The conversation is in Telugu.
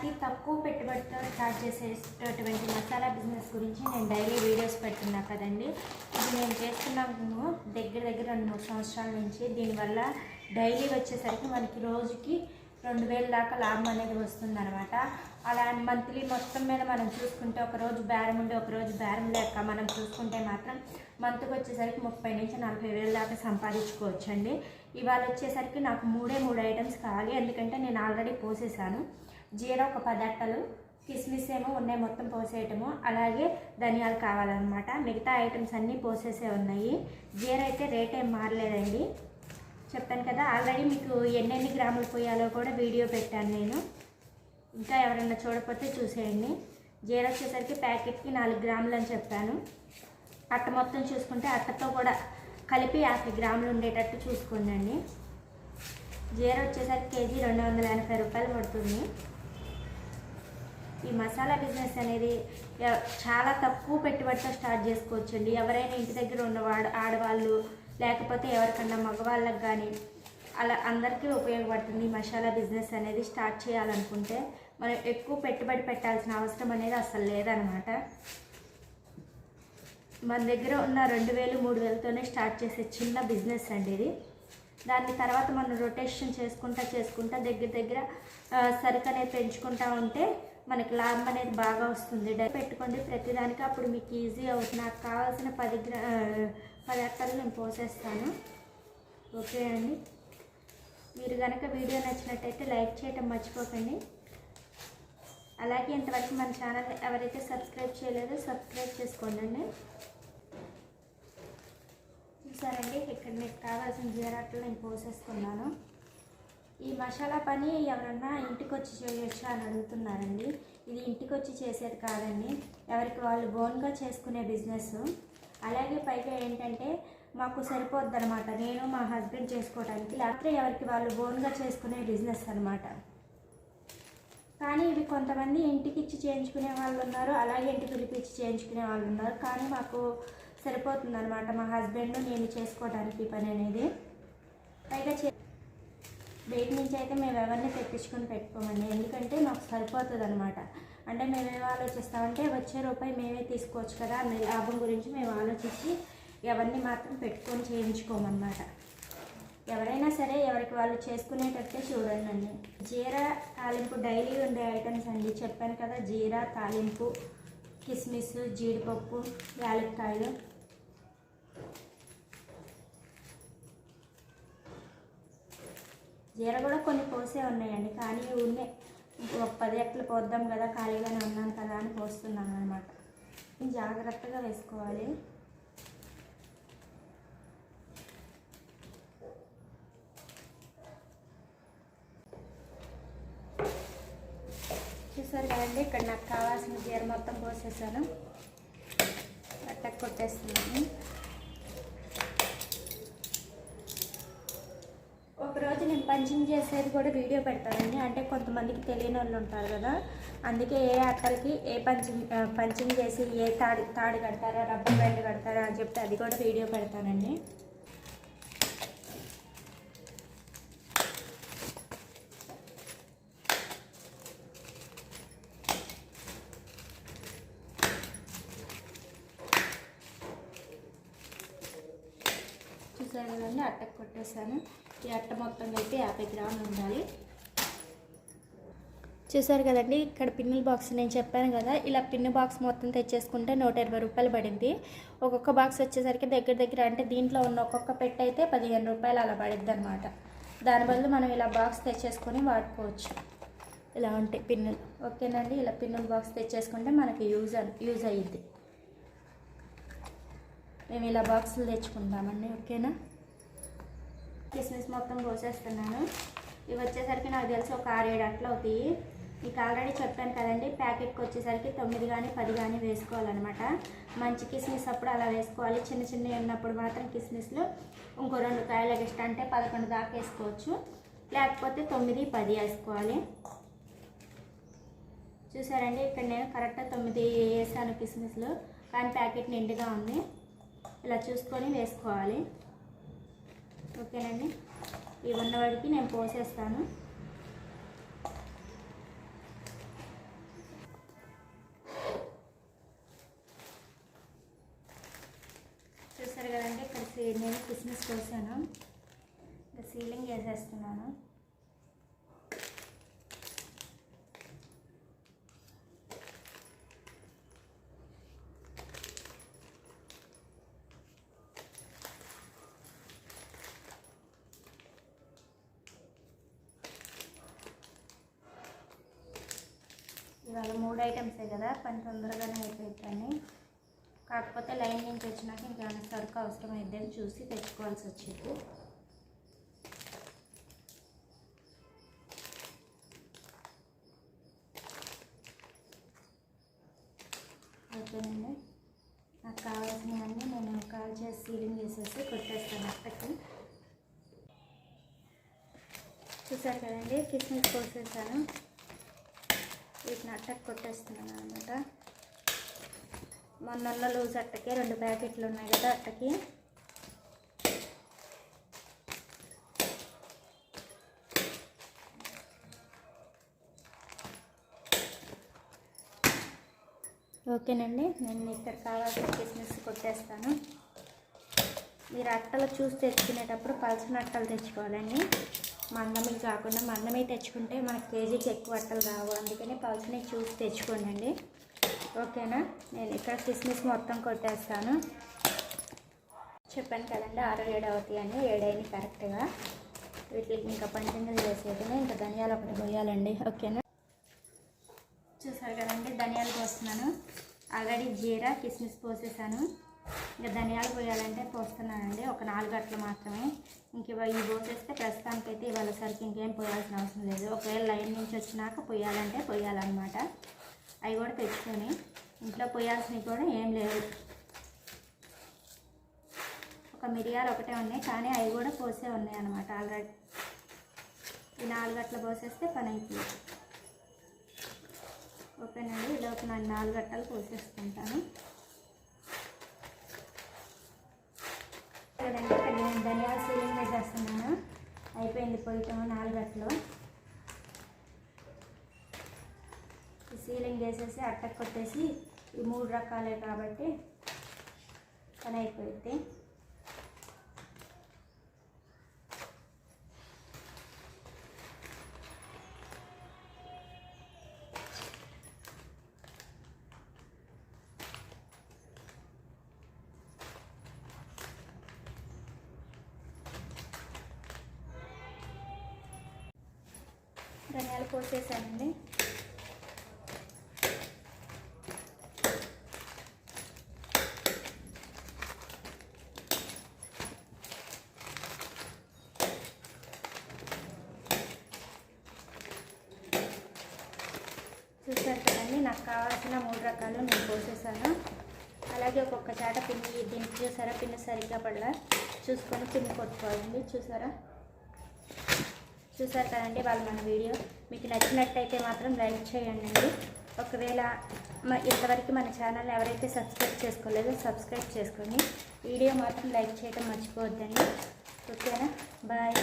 అతి తక్కువ పెట్టుబడితో స్టార్ట్ చేసేటటువంటి మసాలా బిజినెస్ గురించి నేను డైలీ వీడియోస్ పెడుతున్నా కదండి. ఇది నేను చేస్తున్నాము దగ్గర దగ్గర రెండు మూడు సంవత్సరాల నుంచి దీనివల్ల డైలీ వచ్చేసరికి మనకి రోజుకి రెండు వేల దాకా లాభం అనేది వస్తుందన్నమాట. అలా మంత్లీ మొత్తం మీద మనం చూసుకుంటే ఒక రోజు బేరం ఉండి ఒక రోజు బేరం లేక మనం చూసుకుంటే మాత్రం మంత్కి వచ్చేసరికి ముప్పై నుంచి నలభై వేల దాకా సంపాదించుకోవచ్చండి. ఇవాళ వచ్చేసరికి నాకు మూడే మూడు ఐటమ్స్ కావాలి. ఎందుకంటే నేను ఆల్రెడీ పోసేసాను జీరా ఒక పది అట్టలు కిస్మిస్ ఏమో ఉన్నాయి మొత్తం పోసేయటము. అలాగే ధనియాలు కావాలన్నమాట. మిగతా ఐటమ్స్ అన్నీ పోసేసే ఉన్నాయి. జీరా అయితే రేట్ ఏం మారలేదండి. చెప్పాను కదా ఆల్రెడీ మీకు ఎన్నెన్ని గ్రాములు పోయాలో కూడా వీడియో పెట్టాను నేను. ఇంకా ఎవరైనా చూడకపోతే చూసేయండి. జీరా వచ్చేసరికి ప్యాకెట్కి నాలుగు గ్రాములు అని చెప్పాను. అట్ట మొత్తం చూసుకుంటే అట్టతో కూడా కలిపి యాభై గ్రాములు ఉండేటట్టు చూసుకోండి జీరా వచ్చేసరికి కేజీ రెండు వందల ఎనభై రూపాయలు పడుతుంది. ఈ మసాలా బిజినెస్ అనేది చాలా తక్కువ పెట్టుబడితో స్టార్ట్ చేసుకోవచ్చండి. ఎవరైనా ఇంటి దగ్గర ఉన్నవాడు ఆడవాళ్ళు లేకపోతే ఎవరికన్నా మగవాళ్ళకి కానీ అలా అందరికీ ఉపయోగపడుతుంది ఈ మసాలా బిజినెస్ అనేది స్టార్ట్ చేయాలనుకుంటే. మనం ఎక్కువ పెట్టుబడి పెట్టాల్సిన అవసరం అనేది అసలు లేదనమాట. మన దగ్గర ఉన్న రెండు వేలు మూడు వేలతోనే స్టార్ట్ చేసే చిన్న బిజినెస్ అండి ఇది. దాని తర్వాత మనం రొటేషన్ చేసుకుంటా చేసుకుంటా దగ్గర దగ్గర సరుకు అనేది పెంచుకుంటా ఉంటే మనకి లాభం అనేది బాగా వస్తుంది. డై పెట్టుకోండి ప్రతిదానికి అప్పుడు మీకు ఈజీ అవుతుంది. నాకు కావాల్సిన పది గ్రా పదార్థాలు నేను పోసేస్తాను. ఓకే అండి. మీరు కనుక వీడియో నచ్చినట్టయితే లైక్ చేయటం మర్చిపోకండి. అలాగే ఇంతవరకు మన ఛానల్ ఎవరైతే సబ్స్క్రైబ్ చేయలేదో సబ్స్క్రైబ్ చేసుకోండి చూసారండి? ఇక్కడ మీకు కావాల్సిన జీరాట్లు నేను పోసేసుకున్నాను ఈ మసాలా పని ఎవరన్నా ఇంటికి వచ్చి చేయొచ్చు అని అడుగుతున్నారండి. ఇది ఇంటికి వచ్చి చేసేది కాదండి. ఎవరికి వాళ్ళు ఓన్గా చేసుకునే బిజినెస్. అలాగే పైగా ఏంటంటే మాకు సరిపోద్ది అనమాట నేను మా హస్బెండ్ చేసుకోవడానికి లేకపోతే ఎవరికి వాళ్ళు బోన్గా చేసుకునే బిజినెస్ అనమాట కానీ ఇవి కొంతమంది ఇంటికి ఇచ్చి చేయించుకునే వాళ్ళు ఉన్నారు అలాగే ఇంటికి పిలిపించి చేయించుకునే వాళ్ళు ఉన్నారు కానీ మాకు సరిపోతుంది అనమాట మా హస్బెండ్ నేను చేసుకోవడానికి పని అనేది. పైగా చే బయట నుంచి అయితే మేము ఎవరిని తెప్పించుకొని పెట్టుకోమండి. ఎందుకంటే మాకు సరిపోతుంది అనమాట అంటే మేము ఏం ఆలోచిస్తామంటే వచ్చే రూపాయి మేమే తీసుకోవచ్చు కదా అనే లాభం గురించి మేము ఆలోచించి ఎవరిని మాత్రం పెట్టుకొని చేయించుకోమన్నమాట. ఎవరైనా సరే ఎవరికి వాళ్ళు చేసుకునేటట్టే చూడండి. జీరా తాలింపు డైలీ ఉండే ఐటమ్స్ అండి. చెప్పాను కదా జీరా తాలింపు కిస్మిస్ జీడిపప్పు యాలక్కాయలు. జీర కూడా కొన్ని పోసే ఉన్నాయండి. కానీ ఉన్నాయి ఒక పది ఎట్లు పోద్దాం కదా ఖాళీగానే ఉన్నాను కదా అని పోస్తున్నాను అనమాట జాగ్రత్తగా వేసుకోవాలి. చూసారు కదండి ఇక్కడ నాకు కావాల్సిన జీర మొత్తం పోసేసాను. అట్టకు కొట్టేస్తున్నాను ఒకరోజు నేను పంచింగ్ చేసేది కూడా వీడియో పెడతానండి అంటే కొంతమందికి తెలియని వాళ్ళు ఉంటారు కదా. అందుకే ఏ అక్కలకి ఏ పంచింగ్ పంచింగ్ చేసి ఏ తాడు తాడు కడతారా రబ్బర్ బ్యాండ్ కడతారా అని చెప్తే అది కూడా వీడియో పెడతానండి. చూసారు కదండి? అట్టకు కొట్టేసాను ఈ అట్ట మొత్తం కలిపి యాభై గ్రాములు ఉండాలి. చూసారు కదండి ఇక్కడ పిన్నుల బాక్స్ నేను చెప్పాను కదా ఇలా పిన్ను బాక్స్ మొత్తం తెచ్చేసుకుంటే నూట ఇరవై రూపాయలు పడింది. ఒక్కొక్క బాక్స్ వచ్చేసరికి దగ్గర దగ్గర అంటే దీంట్లో ఉన్న ఒక్కొక్క పెట్టి అయితే పదిహేను రూపాయలు అలా పడిద్ది అనమాట దాని బదులు మనం ఇలా బాక్స్ తెచ్చేసుకొని వాడుకోవచ్చు. ఇలా ఉంటాయి పిన్నులు. ఓకేనండి ఇలా పిన్నుల బాక్స్ తెచ్చేసుకుంటే మనకి యూజ్ అన్- యూజ్ అయ్యిద్ది. మేము ఇలా బాక్సులు తెచ్చుకుంటామండి ఓకేనా? కిస్మిస్ మొత్తం కోసేస్తున్నాను ఇవి వచ్చేసరికి నాకు తెలిసి ఒక ఆరేడు అట్లా అవుతాయి. మీకు ఆల్రెడీ చెప్పాను కదండి ప్యాకెట్కి వచ్చేసరికి తొమ్మిది కానీ పది కానీ వేసుకోవాలన్నమాట. మంచి కిస్మిస్ అప్పుడు అలా వేసుకోవాలి. చిన్న చిన్నవి ఉన్నప్పుడు మాత్రం కిస్మిస్లు ఇంకో రెండు కాయలు ఇష్టం అంటే పదకొండు దాకా వేసుకోవచ్చు. లేకపోతే తొమ్మిది పది వేసుకోవాలి. చూసారండి ఇక్కడ నేను కరెక్ట్గా తొమ్మిది వేసాను కిస్మిస్లు. కానీ ప్యాకెట్ నిండుగా ఉంది. ఇలా చూసుకొని వేసుకోవాలి. ఓకేనండి? ఇవి ఉన్న వాడికి నేను పోసేస్తాను. చూసారు కదండి ఇక్కడ నేను క్రిస్మస్ కోసాను ఇంకా సీలింగ్ వేసేస్తున్నాను. ఇవాళ మూడు ఐటమ్సే కదా పని తొందరగానే అయిపోయిందని కాకపోతే లైన్ నుంచి వచ్చినాక ఇంకేమైనా సరుకు అవసరం అయిద్దని చూసి తెచ్చుకోవాల్సి వచ్చింది. అయిపోయిందండి. నాకు కావాల్సినవన్నీ నేను కాల్ చేసి సీలింగ్ చేసేసి కొట్టేస్తాను అట్టకి చూసారు కదండి కిస్మిస్ కోసేసాను. వీటిని అట్టకు కొట్టేస్తున్నాను అనమాట. మొన్నల్లో లూజ్ అట్టకి రెండు ప్యాకెట్లు ఉన్నాయి కదా అట్టకి. ఓకేనండి నేను ఇక్కడ కావాల్సిన కిస్మిస్ కొట్టేస్తాను. మీరు అట్టలు చూసి తెచ్చుకునేటప్పుడు పలసన అట్టలు తెచ్చుకోవాలండి. మందమి కాకుండా మందమే తెచ్చుకుంటే మనకు కేజీకి ఎక్కువ అట్టలు కావు అందుకని పలసనే చూసి తెచ్చుకోండి ఓకేనా? నేను ఇక్కడ కిస్మిస్ మొత్తం కొట్టేస్తాను. చెప్పాను కదండి ఆరు ఏడు అవుతాయండి ఏడైంది కరెక్ట్గా. వీటికి ఇంకా పంచంగలు చేసేది ఇంకా ధనియాలు ఒకటి పోయాలండి. ఓకేనా? చూసారు కదండి ధనియాలు పోస్తున్నాను. ఆల్రెడీ జీరా కిస్మిస్ పోసేసాను. ఇంకా ధనియాలు పోయాలంటే పోస్తున్నానండి ఒక నాలుగు గంటలు మాత్రమే. ఇంక ఇవ- ఇవి పోసేస్తే ప్రస్తుతానికైతే ఇవాళ సరికి ఇంకేం పోయాల్సిన అవసరం లేదు. ఒకవేళ లైన్ నుంచి వచ్చినాక పోయాలంటే పోయాలన్నమాట. అవి కూడా తెచ్చుకొని ఇంట్లో పోయాల్సినవి కూడా ఏం లేవు. ఒక మిరియాలు ఒకటే ఉన్నాయి కానీ అవి కూడా పోసే ఉన్నాయి అనమాట ఆల్రెడీ ఈ నాలుగు గంటలు పోసేస్తే పని అయిపోయింది. ఓకేనండి ఇలా ఒక నాలుగు గట్టలు పోసేసుకుంటాను కదండి ఇక్కడ నేను ధనియాల సీలింగ్ వేసేస్తున్నాను అయిపోయింది పొయ్యటం నాలుగట్లో సీలింగ్ వేసేసి అట్టకు కొట్టేసి ఈ మూడు రకాలే కాబట్టి పని అయిపోయింది ధనియాలు పోసేసానండి చూసారు కదండి నాకు కావాల్సిన మూడు రకాలు నేను పోసేసాను అలాగే ఒక్కొక్క చాట పిన్ని దీనికి చూసారా పిండి సరిగ్గా పడలా. చూసుకొని పిన్ని కొట్టుకోవాలండి చూసారా? చూసారు కదండి వాళ్ళు మన వీడియో. మీకు నచ్చినట్టయితే మాత్రం లైక్ చేయండి ఒకవేళ ఇంతవరకు మన ఛానల్ ఎవరైతే సబ్స్క్రైబ్ చేసుకోలేదో సబ్స్క్రైబ్ చేసుకొని వీడియో మాత్రం లైక్ చేయడం మర్చిపోవద్దండి. ఓకేనా? బాయ్.